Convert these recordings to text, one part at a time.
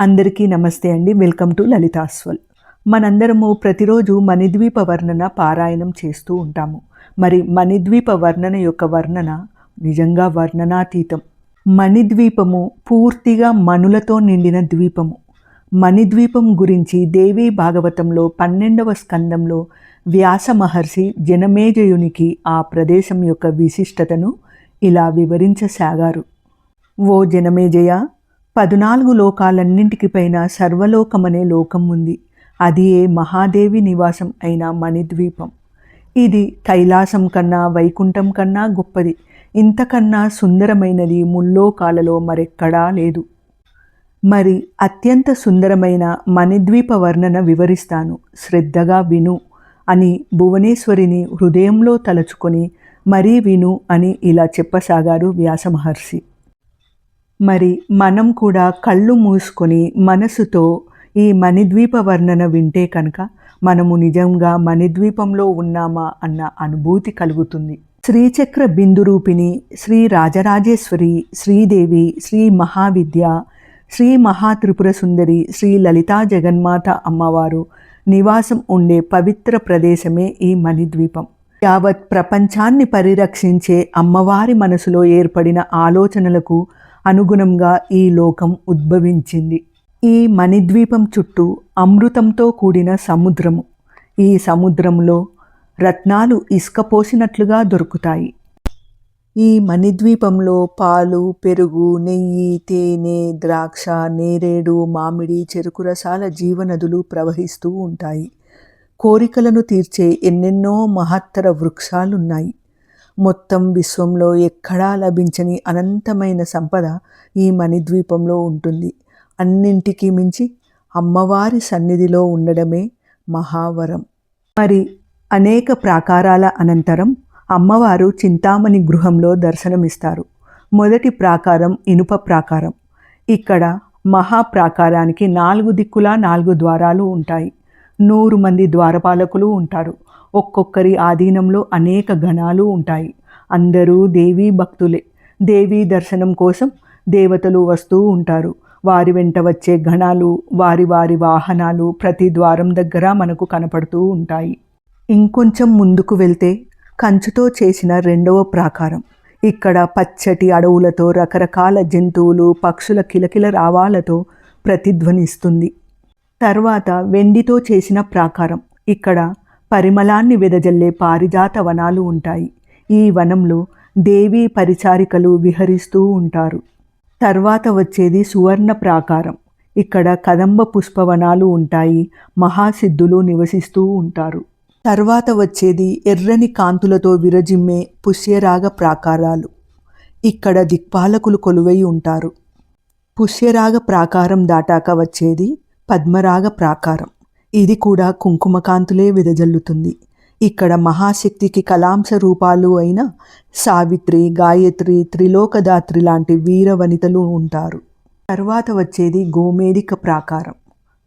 అందరికీ నమస్తే అండి. వెల్కమ్ టు లలితాస్వల్ మనందరము ప్రతిరోజు మణిద్వీప వర్ణన పారాయణం చేస్తూ ఉంటాము. మరి మణిద్వీప వర్ణన యొక్క వర్ణన నిజంగా వర్ణనాతీతం. మణిద్వీపము పూర్తిగా మణులతో నిండిన ద్వీపము. మణిద్వీపం గురించి దేవీ భాగవతంలో పన్నెండవ స్కందంలో వ్యాస మహర్షి జనమేజయునికి ఆ ప్రదేశం యొక్క విశిష్టతను ఇలా వివరించసాగారు. ఓ జనమేజయ పదునాలుగు లోకాలన్నింటికి పైన సర్వలోకమనే లోకం ఉంది. అది ఏ మహాదేవి నివాసం అయిన మణిద్వీపం. ఇది కైలాసం కన్నా వైకుంఠం కన్నా గొప్పది. ఇంతకన్నా సుందరమైనది ముల్లోకాలలో మరెక్కడా లేదు. మరి అత్యంత సుందరమైన మణిద్వీప వర్ణన వివరిస్తాను. శ్రద్ధగా విను అని భువనేశ్వరిని హృదయంలో తలచుకొని మరీ విను అని ఇలా చెప్పసాగారు వ్యాసమహర్షి. మరి మనం కూడా కళ్ళు మూసుకొని మనసుతో ఈ మణిద్వీప వర్ణన వింటే కనుక మనము నిజంగా మణిద్వీపంలో ఉన్నామా అన్న అనుభూతి కలుగుతుంది. శ్రీచక్ర బిందు రూపిణి శ్రీ రాజరాజేశ్వరి శ్రీదేవి శ్రీ మహావిద్య శ్రీ మహాత్రిపుర సుందరి శ్రీ లలితా జగన్మాత అమ్మవారు నివాసం ఉండే పవిత్ర ప్రదేశమే ఈ మణిద్వీపం. యావత్ ప్రపంచాన్ని పరిరక్షించే అమ్మవారి మనసులో ఏర్పడిన ఆలోచనలకు అనుగుణంగా ఈ లోకం ఉద్భవించింది. ఈ మణిద్వీపం చుట్టూ అమృతంతో కూడిన సముద్రము. ఈ సముద్రంలో రత్నాలు ఇసుకపోసినట్లుగా దొరుకుతాయి. ఈ మణిద్వీపంలో పాలు పెరుగు నెయ్యి తేనె ద్రాక్ష నేరేడు మామిడి చెరుకు రసాల జీవనదులు ప్రవహిస్తూ ఉంటాయి. కోరికలను తీర్చే ఎన్నెన్నో మహత్తర వృక్షాలున్నాయి. మొత్తం విశ్వంలో ఎక్కడా లభించని అనంతమైన సంపద ఈ మణిద్వీపంలో ఉంటుంది. అన్నింటికీ మించి అమ్మవారి సన్నిధిలో ఉండడమే మహావరం. మరి అనేక ప్రాకారాల అనంతరం అమ్మవారు చింతామణి గృహంలో దర్శనమిస్తారు. మొదటి ప్రాకారం ఇనుప ప్రాకారం. ఇక్కడ మహాప్రాకారానికి నాలుగు దిక్కులా నాలుగు ద్వారాలు ఉంటాయి. నూరు మంది ద్వారపాలకులు ఉంటారు. ఒక్కొక్కరి ఆధీనంలో అనేక గణాలు ఉంటాయి. అందరూ దేవీ భక్తులే. దేవీ దర్శనం కోసం దేవతలు వస్తూ ఉంటారు. వారి వెంట వచ్చే గణాలు వారి వారి వాహనాలు ప్రతి ద్వారం దగ్గర మనకు కనపడుతూ ఉంటాయి. ఇంకొంచెం ముందుకు వెళ్తే కంచుతో చేసిన రెండవ ప్రాకారం. ఇక్కడ పచ్చటి అడవులతో రకరకాల జంతువులు పక్షుల కిలకిల రావాలతో ప్రతిధ్వనిస్తుంది. తర్వాత వెండితో చేసిన ప్రాకారం. ఇక్కడ పరిమళాన్ని వెదజల్లే పారిజాత వనాలు ఉంటాయి. ఈ వనంలో దేవీ పరిచారికలు విహరిస్తూ ఉంటారు. తర్వాత వచ్చేది సువర్ణ ప్రాకారం. ఇక్కడ కదంబ పుష్పవనాలు ఉంటాయి. మహాసిద్ధులు నివసిస్తూ ఉంటారు. తర్వాత వచ్చేది ఎర్రని కాంతులతో విరజిమ్మే పుష్యరాగ ప్రాకారాలు. ఇక్కడ దిక్పాలకులు కొలువై ఉంటారు. పుష్యరాగ ప్రాకారం దాటాక వచ్చేది పద్మరాగ ప్రాకారం. ఇది కూడా కుంకుమకాంతులే విదజల్లుతుంది ఇక్కడ మహాశక్తికి కలాంశ రూపాలు అయిన సావిత్రి గాయత్రి త్రిలోకదాత్రి లాంటి వీర వనితలు ఉంటారు. తర్వాత వచ్చేది గోమేదిక ప్రాకారం.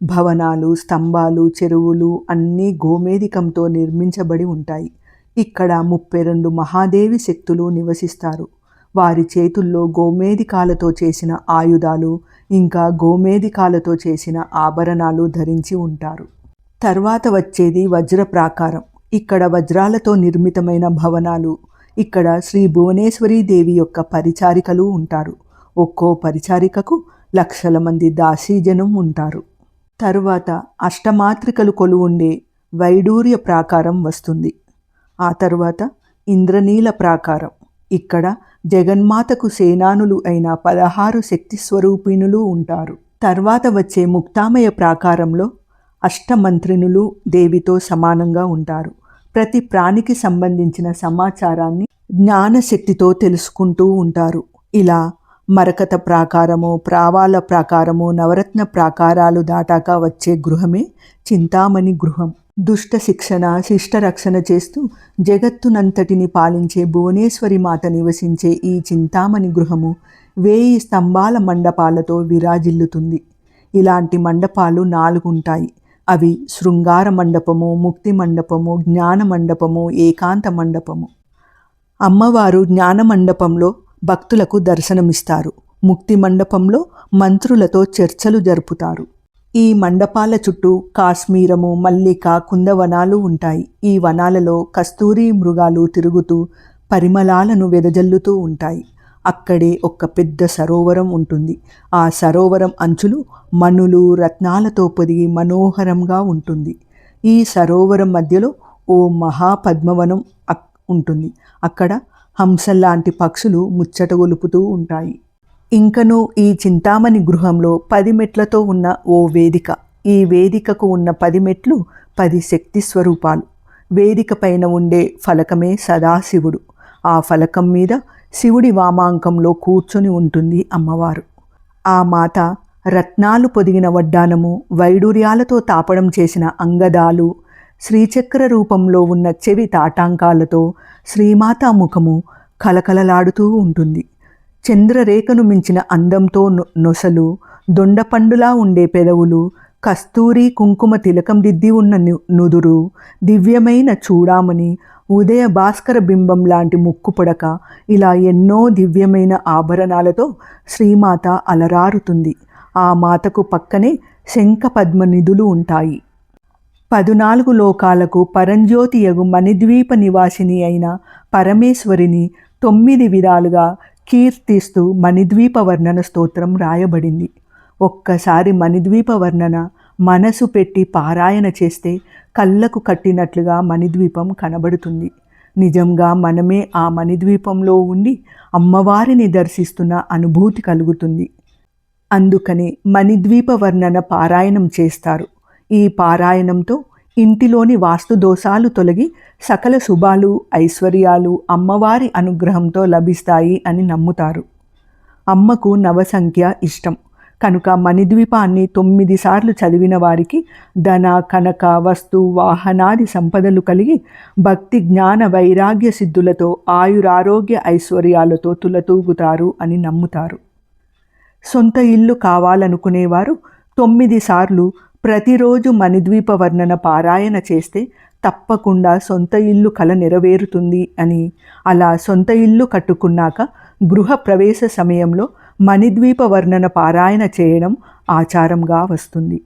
భవనాలు స్తంభాలు చెరువులు అన్నీ గోమేదికంతో నిర్మించబడి ఉంటాయి. ఇక్కడ ముప్పై రెండు మహాదేవి శక్తులు నివసిస్తారు. వారి చేతుల్లో గోమేదికాలతో చేసిన ఆయుధాలు ఇంకా గోమేదికాలతో చేసిన ఆభరణాలు ధరించి ఉంటారు. తర్వాత వచ్చేది వజ్ర ప్రాకారం. ఇక్కడ వజ్రాలతో నిర్మితమైన భవనాలు. ఇక్కడ శ్రీ భువనేశ్వరీ దేవి యొక్క పరిచారికలు ఉంటారు. ఒక్కో పరిచారికకు లక్షల మంది దాసీజనం ఉంటారు. తరువాత అష్టమాత్రికలు కొలువుండే వైడూర్య ప్రాకారం వస్తుంది. ఆ తరువాత ఇంద్రనీల ప్రాకారం. ఇక్కడ జగన్మాతకు సేనానులు అయిన పదహారు శక్తి స్వరూపిణులు ఉంటారు. తర్వాత వచ్చే ముక్తామయ ప్రాకారంలో అష్టమంత్రినులు దేవితో సమానంగా ఉంటారు. ప్రతి ప్రాణికి సంబంధించిన సమాచారాన్ని జ్ఞానశక్తితో తెలుసుకుంటూ ఉంటారు. ఇలా మరకత ప్రాకారము ప్రావాల ప్రాకారము నవరత్న ప్రాకారాలు దాటాక వచ్చే గృహమే చింతామణి గృహం. దుష్ట శిక్షణ శిష్ట రక్షణ చేస్తూ జగత్తునంతటిని పాలించే భువనేశ్వరి మాత నివసించే ఈ చింతామణి గృహము వేయి స్తంభాల మండపాలతో విరాజిల్లుతుంది. ఇలాంటి మండపాలు నాలుగుంటాయి. అవి శృంగార మండపము ముక్తి మండపము జ్ఞాన మండపము ఏకాంత మండపము. అమ్మవారు జ్ఞాన మండపంలో భక్తులకు దర్శనమిస్తారు. ముక్తి మండపంలో మంత్రులతో చర్చలు జరుపుతారు. ఈ మండపాల చుట్టూ కాశ్మీరము మల్లిక కుందవనాలు ఉంటాయి. ఈ వనాలలో కస్తూరి మృగాలు తిరుగుతూ పరిమళాలను వెదజల్లుతూ ఉంటాయి. అక్కడే ఒక పెద్ద సరోవరం ఉంటుంది. ఆ సరోవరం అంచులు మణులు రత్నాలతో పొదిగి మనోహరంగా ఉంటుంది. ఈ సరోవరం మధ్యలో ఓ మహాపద్మవనం ఉంటుంది. అక్కడ హంసల్లాంటి పక్షులు ముచ్చట గొలుపుతూ ఉంటాయి. ఇంకనూ ఈ చింతామణి గృహంలో పది మెట్లతో ఉన్న ఓ వేదిక. ఈ వేదికకు ఉన్న పది మెట్లు పది శక్తి స్వరూపాలు. వేదిక పైన ఉండే ఫలకమే సదాశివుడు. ఆ ఫలకం మీద శివుడి వామాంకంలో కూర్చొని ఉంటుంది అమ్మవారు. ఆ మాత రత్నాలు పొదిగిన వడ్డానము వైడూర్యాలతో తాపడం చేసిన అంగదాలు శ్రీచక్ర రూపంలో ఉన్న చెవి తాటాంకాలతో శ్రీమాత ముఖము కలకలలాడుతూ ఉంటుంది. చంద్రరేఖను మించిన అందంతో నొ- నొసలు దొండపండులా ఉండే పెదవులు కస్తూరి కుంకుమ తిలకం దిద్ది ఉన్న ను- నుదురు దివ్యమైన చూడామణి ఉదయ భాస్కర బింబం లాంటి ముక్కు పొడక ఇలా ఎన్నో దివ్యమైన ఆభరణాలతో శ్రీమాత అలరారుతుంది. ఆ మాతకు పక్కనే శంఖ పద్మ నిధులు ఉంటాయి. పదునాలుగు లోకాలకు పరంజ్యోతియగు మణిద్వీప నివాసిని అయిన పరమేశ్వరిని తొమ్మిది విధాలుగా కీర్తిస్తూ మణిద్వీప వర్ణన స్తోత్రం రాయబడింది. ఒక్కసారి మణిద్వీప వర్ణన మనసు పెట్టి పారాయణ చేస్తే కళ్ళకు కట్టినట్లుగా మణిద్వీపం కనబడుతుంది. నిజంగా మనమే ఆ మణిద్వీపంలో ఉండి అమ్మవారిని దర్శిస్తున్న అనుభూతి కలుగుతుంది. అందుకనే మణిద్వీప వర్ణన పారాయణం చేస్తారు. ఈ పారాయణంతో ఇంటిలోని వాస్తు దోషాలు తొలగి సకల శుభాలు ఐశ్వర్యాలు అమ్మవారి అనుగ్రహంతో లభిస్తాయి అని నమ్ముతారు. అమ్మకు నవసంఖ్య ఇష్టం. కనుక మణిద్వీపాన్ని తొమ్మిది సార్లు చదివిన వారికి ధన కనక వస్తు వాహనాది సంపదలు కలిగి భక్తి జ్ఞాన వైరాగ్య సిద్ధులతో ఆయురారోగ్య ఐశ్వర్యాలతో తులతూగుతారు అని నమ్ముతారు. సొంత ఇల్లు కావాలనుకునేవారు తొమ్మిది సార్లు ప్రతిరోజు మణిద్వీప వర్ణన పారాయణ చేస్తే తప్పకుండా సొంత ఇల్లు కల నెరవేరుతుంది అని. అలా సొంత ఇల్లు కట్టుకున్నాక గృహ ప్రవేశ సమయంలో మణిద్వీప వర్ణన పారాయణ చేయడం ఆచారంగా వస్తుంది.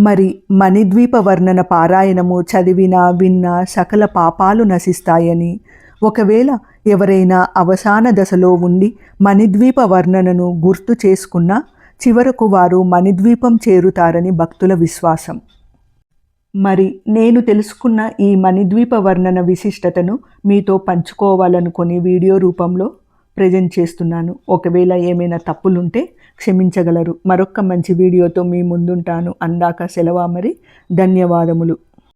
మరి మణిద్వీప వర్ణన పారాయణము చదివినా విన్నా సకల పాపాలు నశిస్తాయని. ఒకవేళ ఎవరైనా అవసాన దశలో ఉండి మణిద్వీప వర్ణనను గుర్తు చేసుకున్నా చివరకు వారు మణిద్వీపం చేరుతారని భక్తుల విశ్వాసం. మరి నేను తెలుసుకున్న ఈ మణిద్వీప వర్ణన విశిష్టతను మీతో పంచుకోవాలనుకుని వీడియో రూపంలో ప్రజెంట్ చేస్తున్నాను. ఒకవేళ ఏమైనా తప్పులుంటే క్షమించగలరు. మరొక్క మంచి వీడియోతో మీ ముందుంటాను. అందాక సెలవా మరి? ధన్యవాదములు.